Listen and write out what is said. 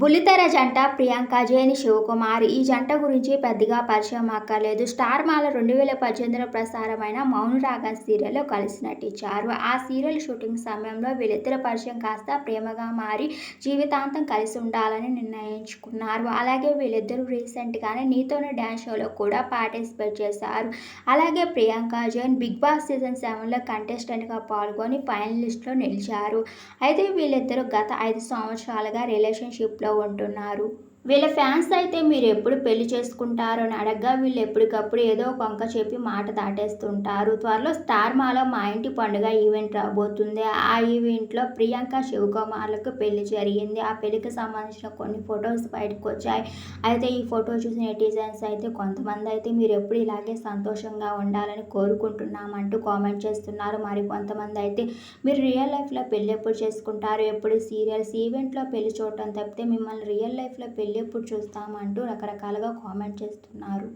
బుల్లితెర జంట ప్రియాంక జైన్ శివకుమార్. ఈ జంట గురించి పెద్దగా పరిచయం అక్కర్లేదు. స్టార్ మాల రెండు వేల పద్దెనిమిదిలో ప్రసారమైన మౌనరాగం సీరియల్లో కలిసి నటించారు. ఆ సీరియల్ షూటింగ్ సమయంలో వీళ్ళిద్దరి పరిచయం కాస్త ప్రేమగా మారి జీవితాంతం కలిసి ఉండాలని నిర్ణయించుకున్నారు. అలాగే వీళ్ళిద్దరూ రీసెంట్గానే నీతోనే డ్యాన్స్ షోలో కూడా పార్టిసిపేట్ చేశారు. అలాగే Priyanka Jain Bigg Boss season సెవెన్లో కంటెస్టెంట్గా పాల్గొని ఫైనలిస్ట్లో నిలిచారు. అయితే వీళ్ళిద్దరూ గత ఐదు సంవత్సరాలుగా రిలేషన్షిప్లో ఉంటున్నారు వీళ్ళ ఫ్యాన్స్ అయితే మీరు ఎప్పుడు పెళ్ళి చేసుకుంటారు అని అడగ్గా వీళ్ళు ఎప్పటికప్పుడు ఏదో ఒక వంక చెప్పి మాట దాటేస్తుంటారు. త్వరలో స్టార్ మాలో మా ఇంటి పండుగ ఈవెంట్ రాబోతుంది. ఆ ఈవెంట్లో ప్రియాంక శివకుమార్లకు పెళ్ళి జరిగింది. ఆ పెళ్ళికి సంబంధించిన కొన్ని ఫొటోస్ బయటకు వచ్చాయి. అయితే ఈ ఫోటో చూసిన నెటిజన్స్ అయితే కొంతమంది అయితే మీరు ఎప్పుడు ఇలాగే సంతోషంగా ఉండాలని కోరుకుంటున్నామంటూ కామెంట్ చేస్తున్నారు. మరి కొంతమంది అయితే మీరు రియల్ లైఫ్లో పెళ్ళి ఎప్పుడు చేసుకుంటారు? ఎప్పుడు సీరియల్స్? ఈవెంట్లో పెళ్ళి చూడటం తప్పితే మిమ్మల్ని రియల్ లైఫ్లో పెళ్ళి పెళ్ళి ఎప్పుడు చూస్తామంటూ రకరకాలుగా కామెంట్ చేస్తున్నారు.